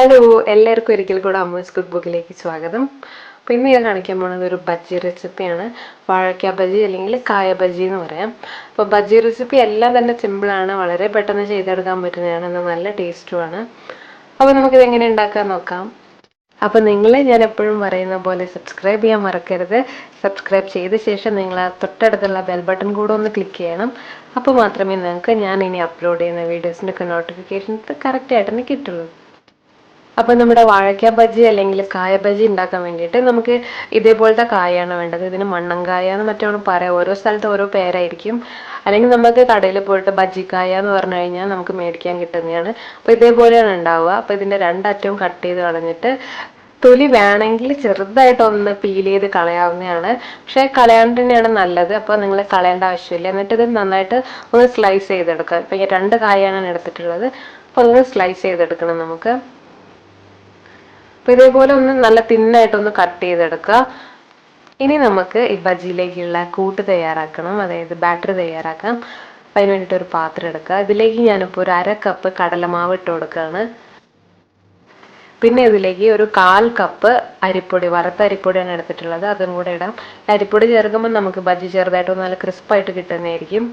Hello എല്ലാവർക്കും ഒരിക്കൽ കൂടെ അമ്മസ് കുക്ക് ബുക്കിലേക്ക് സ്വാഗതം. അപ്പോൾ ഇന്ന് ഞാൻ കാണിക്കാൻ പോകുന്നത് ഒരു ബജ്ജി റെസിപ്പിയാണ് വാഴയ്ക്ക ബജി അല്ലെങ്കിൽ കായ ബജി എന്ന് പറയാം. അപ്പോൾ ബജ്ജി റെസിപ്പി എല്ലാം തന്നെ സിമ്പിളാണ് വളരെ പെട്ടെന്ന് ചെയ്തെടുക്കാൻ പറ്റുന്നതാണ് എന്നാൽ നല്ല ടേസ്റ്റുമാണ് അപ്പോൾ നമുക്കിത് എങ്ങനെ ഉണ്ടാക്കാൻ നോക്കാം. അപ്പോൾ നിങ്ങൾ ഞാൻ എപ്പോഴും പറയുന്ന പോലെ സബ്സ്ക്രൈബ് ചെയ്യാൻ മറക്കരുത്. സബ്സ്ക്രൈബ് ചെയ്ത ശേഷം നിങ്ങൾ ആ തൊട്ടടുത്തുള്ള ബെൽ ബട്ടൺ കൂടെ ഒന്ന് ക്ലിക്ക് ചെയ്യണം. അപ്പോൾ മാത്രമേ നിങ്ങൾക്ക് ഞാൻ ഇനി അപ്ലോഡ് ചെയ്യുന്ന വീഡിയോസിന്റെ ഒക്കെ നോട്ടിഫിക്കേഷൻസ് കറക്റ്റായിട്ട് തന്നെ കിട്ടുള്ളൂ. അപ്പോൾ നമ്മുടെ വാഴയ്ക്ക ബജി അല്ലെങ്കിൽ കായ ബജി ഉണ്ടാക്കാൻ വേണ്ടിയിട്ട് നമുക്ക് ഇതേപോലത്തെ കായാണ് വേണ്ടത്. ഇതിന് മണ്ണങ്കായ എന്ന് മറ്റോ പറയാം. ഓരോ സ്ഥലത്ത് ഓരോ പേരായിരിക്കും. അല്ലെങ്കിൽ നമുക്ക് കടയിൽ പോയിട്ട് ബജിക്കായ എന്ന് പറഞ്ഞു കഴിഞ്ഞാൽ നമുക്ക് മേടിക്കാൻ കിട്ടുന്നതാണ്. അപ്പോൾ ഇതേപോലെയാണ് ഉണ്ടാവുക. അപ്പോൾ ഇതിന്റെ രണ്ടറ്റവും കട്ട് ചെയ്ത് കളഞ്ഞിട്ട് തൊലി വേണമെങ്കിൽ ചെറുതായിട്ടൊന്ന് പീൽ ചെയ്ത് കളയാവുന്നതാണ്. പക്ഷേ കളയാണ്ട് തന്നെയാണ് നല്ലത്. അപ്പോൾ നിങ്ങൾ കളയേണ്ട ആവശ്യമില്ല. എന്നിട്ട് ഇത് നന്നായിട്ട് ഒന്ന് സ്ലൈസ് ചെയ്തെടുക്കുക. ഇപ്പം രണ്ട് കായാണ് എടുത്തിട്ടുള്ളത്. അപ്പോൾ ഒന്ന് സ്ലൈസ് ചെയ്തെടുക്കണം നമുക്ക്. അപ്പോൾ ഇതേപോലെ ഒന്ന് നല്ല തിന്നായിട്ടൊന്ന് കട്ട് ചെയ്തെടുക്കുക. ഇനി നമുക്ക് ഈ ബജിയിലേക്കുള്ള കൂട്ട് തയ്യാറാക്കണം. അതായത് ബാറ്ററി തയ്യാറാക്കാം. അപ്പം അതിന് വേണ്ടിയിട്ട് ഒരു പാത്രം എടുക്കുക. ഇതിലേക്ക് ഞാനിപ്പോൾ ഒരു അര കപ്പ് കടലമാവ് ഇട്ട് കൊടുക്കുകയാണ്. പിന്നെ ഇതിലേക്ക് ഒരു കാൽ കപ്പ് അരിപ്പൊടി വറുത്ത അരിപ്പൊടിയാണ് എടുത്തിട്ടുള്ളത്. അതും കൂടെ ഇടാം. അരിപ്പൊടി ചേർക്കുമ്പോൾ നമുക്ക് ബജി ചെറുതായിട്ട് നല്ല ക്രിസ്പായിട്ട് കിട്ടുന്നതായിരിക്കും.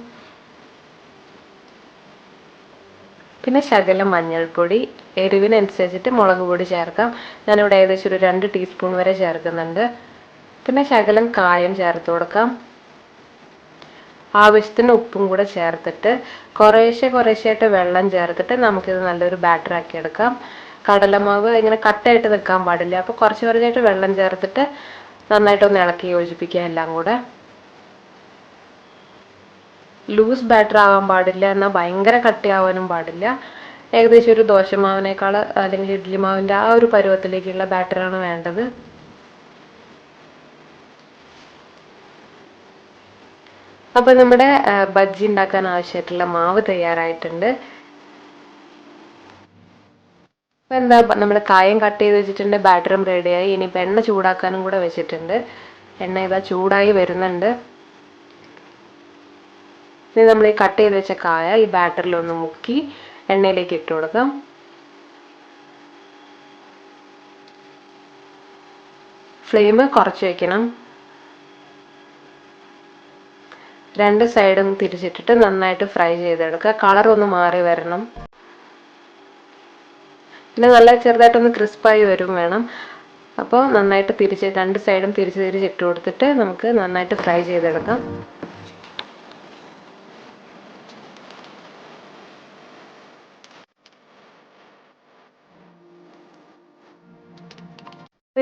പിന്നെ ശകലം മഞ്ഞൾപ്പൊടി എരിവിനനുസരിച്ചിട്ട് മുളക് പൊടി ചേർക്കാം. ഞാനിവിടെ ഏകദേശം ഒരു രണ്ട് ടീസ്പൂൺ വരെ ചേർക്കുന്നുണ്ട്. പിന്നെ ശകലം കായം ചേർത്ത് കൊടുക്കാം. ആവശ്യത്തിന് ഉപ്പും കൂടെ ചേർത്തിട്ട് കുറേശ്ശെ കുറേശ്ശെയായിട്ട് വെള്ളം ചേർത്തിട്ട് നമുക്കിത് നല്ലൊരു ബാറ്റർ ആക്കി എടുക്കാം. കടലമാവ് ഇങ്ങനെ കട്ടായിട്ട് നിൽക്കാൻ പാടില്ല. അപ്പോൾ കുറച്ച് കുറച്ചായിട്ട് വെള്ളം ചേർത്തിട്ട് നന്നായിട്ടൊന്ന് ഇളക്കി യോജിപ്പിക്കുക എല്ലാം കൂടെ. ലൂസ് ബാറ്റർ ആവാൻ പാടില്ല എന്നാൽ ഭയങ്കര കട്ടിയാവാനും പാടില്ല. ഏകദേശം ഒരു ദോശമാവിനേക്കാൾ അല്ലെങ്കിൽ ഇഡ്ലി മാവിന്റെ ആ ഒരു പരുവത്തിലേക്കുള്ള ബാറ്ററാണ് വേണ്ടത്. അപ്പോൾ നമ്മുടെ ബജ്ജി ഉണ്ടാക്കാൻ ആവശ്യമായിട്ടുള്ള മാവ് തയ്യാറായിട്ടുണ്ട്. അപ്പോൾ എന്താ നമ്മുടെ കായം കട്ട് ചെയ്ത് വെച്ചിട്ടുണ്ട് ബാറ്ററും റെഡിയായി ഇനിയിപ്പോൾ എണ്ണ ചൂടാക്കാനും കൂടെ വെച്ചിട്ടുണ്ട്. എണ്ണ ഇതാ ചൂടായി വരുന്നുണ്ട്. ഇനി നമ്മൾ ഈ കട്ട് ചെയ്ത് വെച്ച കായ ഈ ബാറ്ററിൽ ഒന്ന് മുക്കി എണ്ണയിലേക്ക് ഇട്ട് കൊടുക്കാം. ഫ്ലെയിം കുറച്ച് വയ്ക്കണം രണ്ട് സൈഡും തിരിച്ചിട്ടിട്ട് നന്നായിട്ട് ഫ്രൈ ചെയ്തെടുക്കുക. കളർ ഒന്ന് മാറി വരണം. പിന്നെ നല്ല ചെറുതായിട്ടൊന്ന് ക്രിസ്പായി വരും വേണം. അപ്പോൾ നന്നായിട്ട് തിരിച്ച് രണ്ട് സൈഡും തിരിച്ച് തിരിച്ച് ഇട്ട് കൊടുത്തിട്ട് നമുക്ക് നന്നായിട്ട് ഫ്രൈ ചെയ്തെടുക്കാം.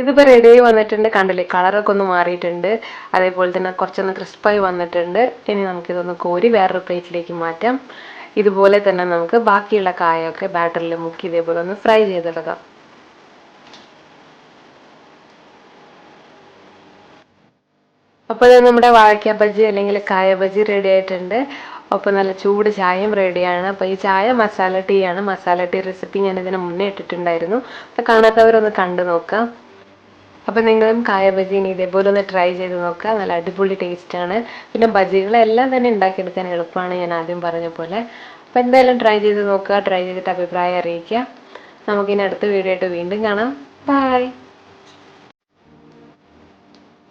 ഇതിപ്പോൾ ആയി വന്നിട്ടുണ്ട്. കണ്ടില്ലേ? കളറൊക്കെ ഒന്ന് മാറിയിട്ടുണ്ട്. അതേപോലെ തന്നെ കുറച്ചൊന്ന് ക്രിസ്പായി വന്നിട്ടുണ്ട്. ഇനി നമുക്ക് ഇതൊന്ന് കോരി വേറൊരു പ്ലേറ്റിലേക്ക് മാറ്റാം. ഇതുപോലെ തന്നെ നമുക്ക് ബാക്കിയുള്ള കായൊക്കെ ബാറ്ററിൽ മുക്കി ഇതേപോലെ ഒന്ന് ഫ്രൈ ചെയ്തെടുക്കാം അപ്പോൾ നമ്മുടെ വാഴക്ക ബജി അല്ലെങ്കിൽ കായ ബജി റെഡി ആയിട്ടുണ്ട്. അപ്പോൾ നല്ല ചൂട് ചായയും റെഡിയാണ് അപ്പോൾ ഈ ചായ മസാല ടീ ആണ്. മസാല ടീ റെസിപ്പി ഞാൻ ഇതിന് മുന്നേ ഇട്ടിട്ടുണ്ടായിരുന്നു. അപ്പോൾ കാണാത്തവരൊന്ന് കണ്ടു നോക്കാം. അപ്പോൾ നിങ്ങളും കായ ബജി ഇനി ഇതേപോലെ ഒന്ന് ട്രൈ ചെയ്ത് നോക്കുക. നല്ല അടിപൊളി ആണ്. പിന്നെ ബജികളെല്ലാം തന്നെ ഉണ്ടാക്കിയെടുക്കാൻ എളുപ്പമാണ് ഞാൻ ആദ്യം പറഞ്ഞ പോലെ. അപ്പോൾ എന്തായാലും ട്രൈ ചെയ്ത് നോക്കുക. ട്രൈ ചെയ്തിട്ട് അഭിപ്രായം അറിയിക്കുക. നമുക്കിനി അടുത്ത വീഡിയോ ആയിട്ട് വീണ്ടും കാണാം. ബൈ